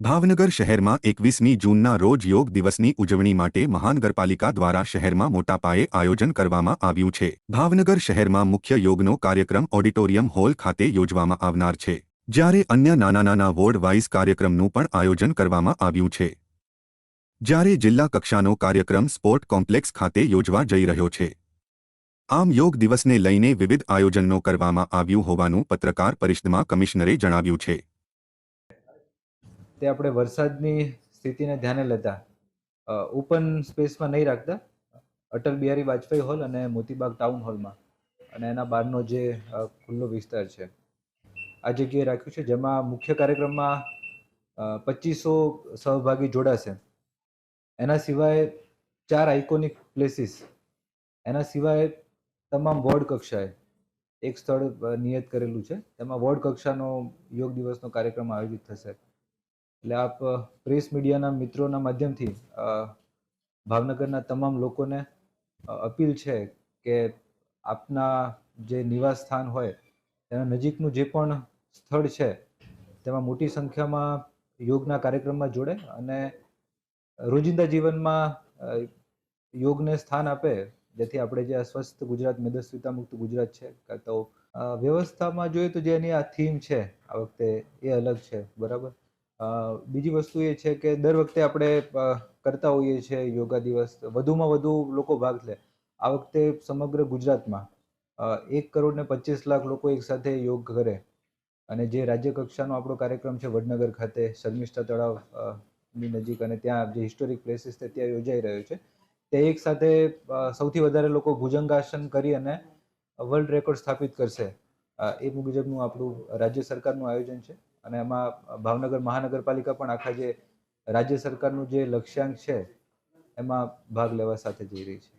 ભાવનગર શહેરમાં એકવીસમી જૂનના રોજ યોગ દિવસની ઉજવણી માટે મહાનગરપાલિકા દ્વારા શહેરમાં મોટા પાયે આયોજન કરવામાં આવ્યું છે. ભાવનગર શહેરમાં મુખ્ય યોગનો કાર્યક્રમ ઓડિટોરિયમ હોલ ખાતે યોજવામાં આવનાર છે, જ્યારે અન્ય નાના નાના વોર્ડ વાઇઝ કાર્યક્રમનું પણ આયોજન કરવામાં આવ્યું છે. જ્યારે જિલ્લા કક્ષાનો કાર્યક્રમ સ્પોર્ટ કોમ્પ્લેક્સ ખાતે યોજવા જઈ રહ્યો છે. આમ યોગ દિવસને લઈને વિવિધ આયોજનો કરવામાં આવ્યું હોવાનું પત્રકાર પરિષદમાં કમિશનરે જણાવ્યું છે. તે આપણે વરસાદની સ્થિતિને ધ્યાને લેતા ઓપન સ્પેસમાં નહીં રાખતા. અટલ બિહારી વાજપેયી હોલ અને મોતીબાગ ટાઉન હોલમાં અને એના બહારનો જે ખુલ્લો વિસ્તાર છે. આ જગ્યાએ રાખ્યું છે, જેમાં મુખ્ય કાર્યક્રમમાં પચીસો સહભાગી જોડાશે. એના સિવાય ચાર આઇકોનિક પ્લેસીસ એના સિવાય તમામ વોર્ડ કક્ષાએ એક સ્થળ નિયત કરેલું છે. તેમાં વોર્ડ કક્ષાનો યોગ દિવસનો કાર્યક્રમ આયોજિત થશે. એટલે આપ પ્રેસ મીડિયાના મિત્રોના માધ્યમથી ભાવનગરના તમામ લોકોને અપીલ છે કે આપના જે નિવાસ સ્થાન હોય, તેના નજીકનું જે પણ સ્થળ છે, તેમાં મોટી સંખ્યામાં યોગના કાર્યક્રમમાં જોડે અને રોજિંદા જીવનમાં યોગને સ્થાન આપે, જેથી આપણે જે સ્વસ્થ ગુજરાત મેદસ્વીતા મુક્ત ગુજરાત છે તો વ્યવસ્થામાં જોઈએ તો જે એની આ થીમ છે, આ વખતે એ અલગ છે, બરાબર? બીજી વસ્તુ એ છે કે દર વખતે આપણે કરતા હોઈએ છીએ યોગા દિવસ. વધુમાં વધુ લોકો ભાગ લે. આ વખતે સમગ્ર ગુજરાતમાં એક કરોડ ને પચીસ લાખ લોકો એકસાથે યોગ કરે. અને જે રાજ્ય કક્ષાનો આપણો કાર્યક્રમ છે વડનગર ખાતે, શર્મિષ્ઠા તળાવની નજીક અને ત્યાં જે હિસ્ટોરિક પ્લેસીસ છે ત્યાં યોજાઈ રહ્યો છે. તે એક સાથે સૌથી વધારે લોકો ભુજંગાસન કરી અને વર્લ્ડ રેકોર્ડ સ્થાપિત કરશે. એ મુજબનું આપણું રાજ્ય સરકારનું આયોજન છે. અને એમાં ભાવનગર મહાનગરપાલિકા પણ આખા જે રાજ્ય સરકારનું જે લક્ષ્યાંક છે, એમાં ભાગ લેવા સાથે જઈ રહી છે.